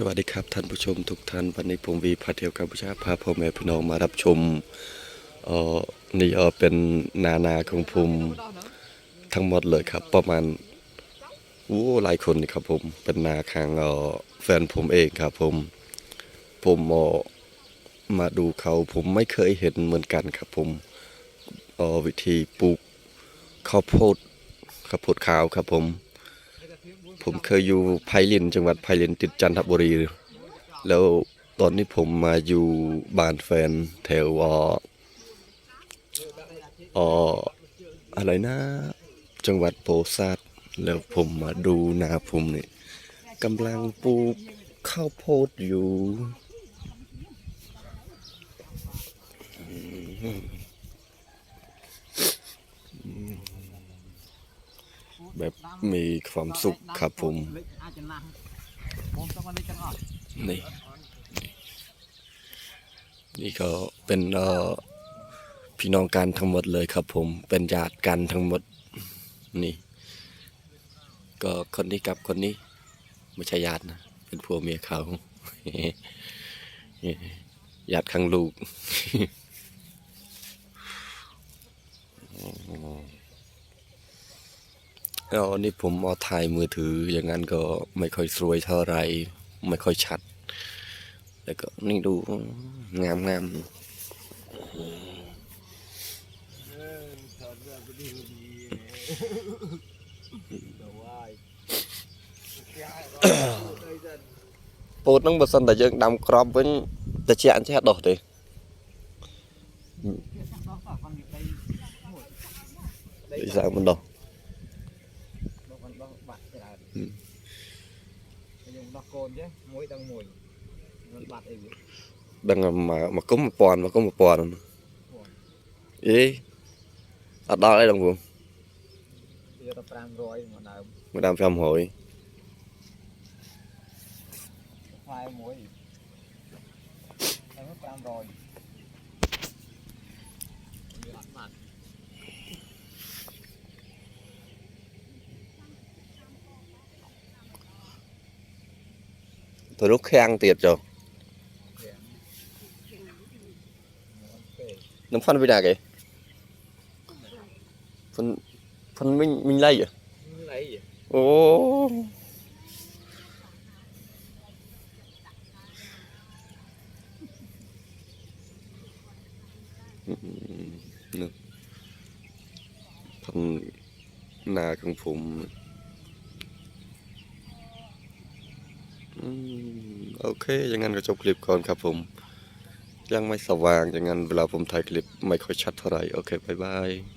สวัสดีครับท่านผู้ชมทุกท่านวันนี้ผมวีพาเที่ยวกัมพูชาพาพ่อแม่พี่น้องมารับชมเออนี่เออเป็นนานาของผมทั้งหมดเลยครับ ประมาณโอ้หลายคนครับผมเป็นนาคางเออแฟนผมเองครับผม ผมเออมาดูเขาผมไม่เคยเห็นเหมือนกันครับผมเออวิธีปลูกข้าวโพดข้าวโพดขาวครับผม ผมเคยอยู่ไพลินจังหวัดไพลินติดจันทบุรี แล้วตอนนี้ผมมาอยู่บ้านแฟนแถวอ่ออะไรนะ จังหวัดโปซาดแล้วผมมาดูนาผมนี่กำลังปลูกข้าวโพดอยู่ แบบมีความสุขครับผม นี่ นี่ก็เป็นพี่น้องกันทั้งหมดเลยครับผม เป็นญาติกันทั้งหมด นี่ ก็คนนี้กับคนนี้ไม่ใช่ญาตินะ เป็นผัวเมียเขาญาติข้างลูก อ๋อนี่ผมเอาถ่ายมือถือ อย่างนั้นก็ไม่ค่อยสวยเท่าไหร่ไม่ค่อยชัด แล้วก็นี่ดูงามงามពោតហ្នឹងបើសិនតែយើងដាំក្របវិញតែជាអញ្ចេះដោះទេ ដោះក៏គាត់និយាយ ដូចស្អាតមិនដោះ ដោះកូនចេះមួយដល់មួយមិនបាត់អីវា ដឹងមកមកគុំ1000មកគុំ1000អេអត់ដល់អីដល់ព្រម វាទៅ500មកដើម មកដាំ500 ខ្លាយមួយហើយ500 tôi lúc khen tiệt rồi. Nó phân bên nào kìa. Phân phân mình mình lấy vậy ô. Phân, nà trong phụng. โอเคอย่างนั้นก็จบคลิปก่อนครับผม ยังไม่สว่างอย่างนั้นเวลาผมถ่ายคลิปไม่ค่อยชัดเท่าไหร่ โอเคบายบาย